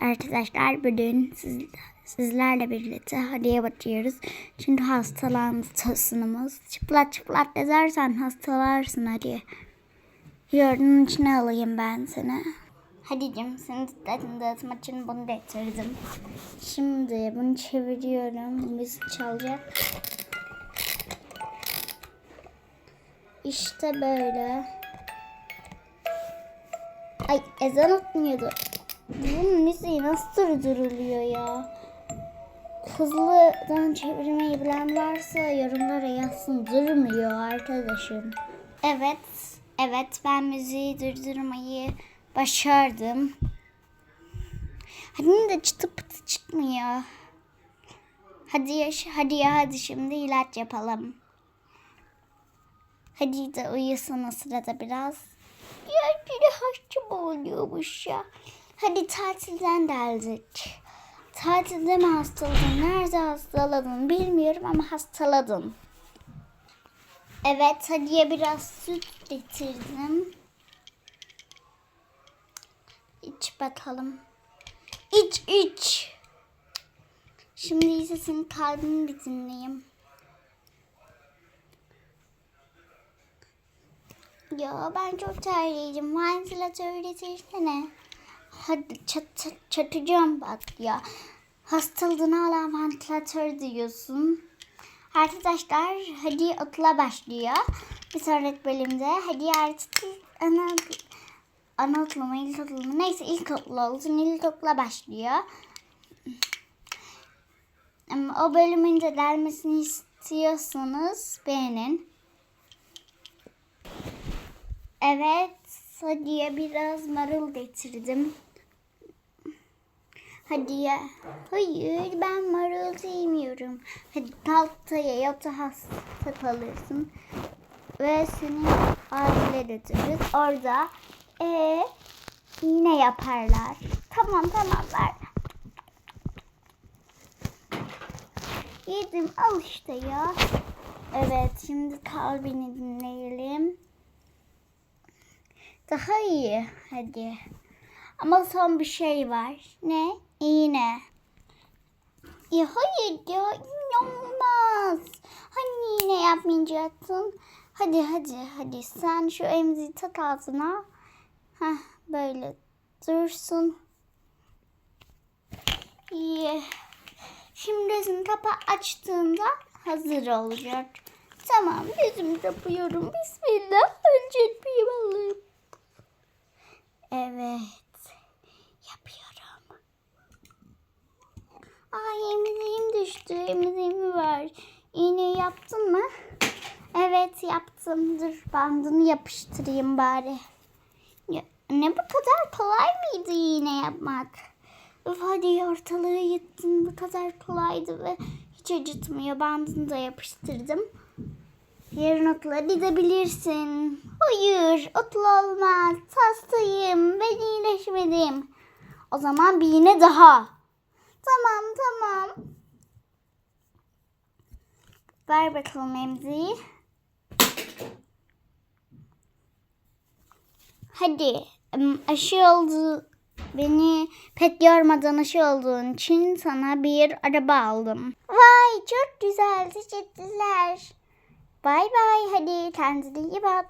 arkadaşlar bugün siz, sizlerle birlikte hadiye batıyoruz. Çünkü hastalandı tosunumuz. Çıplak çıplak gezersen hastalarsın hadi. Yoğurdun içine alayım ben seni. Hadicim senin dikkatini dağıtmak için bunu getirdim. Şimdi bunu çeviriyorum. Müzik çalacak. İşte böyle. Ay ezan atmıyordu. Bunun müziği nasıl durduruluyor ya? Hızlıdan çevirmeyi bilen varsa yorumlara yazsın. Durmuyor arkadaşım. Evet, evet ben müziği durdurmayı başardım. Hadi de çıtı pıtı çıkmıyor. Hadi yaş, hadi ya hadi şimdi ilaç yapalım. Hadi de uyusun o sırada biraz. Ya biri hasta oluyormuş ya. Hadi tatilden geldik. Tatilde mi hastaladın? Nerede hastaladın bilmiyorum ama hastaladın. Evet hadiye biraz süt getirdim. İç bakalım. İç iç. Şimdi ise senin kalbini bir dinleyeyim. Ya ben çok terliyim. Ventilatör getirsene. Hadi çat, çat, çatacağım bak ya. Hastalığını alan ventilatör diyorsun. Arkadaşlar hadi okula başlıyor. Bir sonraki bölümde hadi artık ana, anaokulu mu ilkokulu mu neyse ilkokulu olsun ilkokula başlıyor. Ama o bölümün de gelmesini istiyorsanız beğenin. Evet, Hadiye biraz marul getirdim. Hadiye, hayır ben marul sevmiyorum. Hadi tahtaya yata hasta kalırsın. Ve seni aile götürürüz. Orada e yine yaparlar. Tamam tamam ver. Yedim al işte ya. Evet şimdi kalbini dinleyelim. Daha iyi hadi. Ama son bir şey var. Ne? İğne. Ya hayır ya inanılmaz. Hani iğne yapmayacaktın? Hadi hadi hadi sen şu emziği tak ağzına. Heh böyle dursun. İyi. Şimdi gözünü kapağı açtığında hazır olacak. Tamam gözümü kapıyorum. Bismillah. Önce bir alayım. Evet. Yapıyorum. Ay düştü. Emziğim var. İğneyi yaptın mı? Evet yaptım. Dur bandını yapıştırayım bari. Ya, ne bu kadar kolay mıydı iğne yapmak? Üf hadi ortalığı yıktın. Bu kadar kolaydı ve hiç acıtmıyor. Bandını da yapıştırdım. Yarın okula gidebilirsin. Hayır, okul olmaz. Hastayım. Ben iyileşmedim. O zaman bir iğne daha. Tamam, tamam. Ver bakalım emziği. Hadi. Aşı oldu. Beni pek yormadan aşı olduğun için sana bir araba aldım. Vay çok güzel. Teşekkürler. Bay bay hadi kendine iyi bak.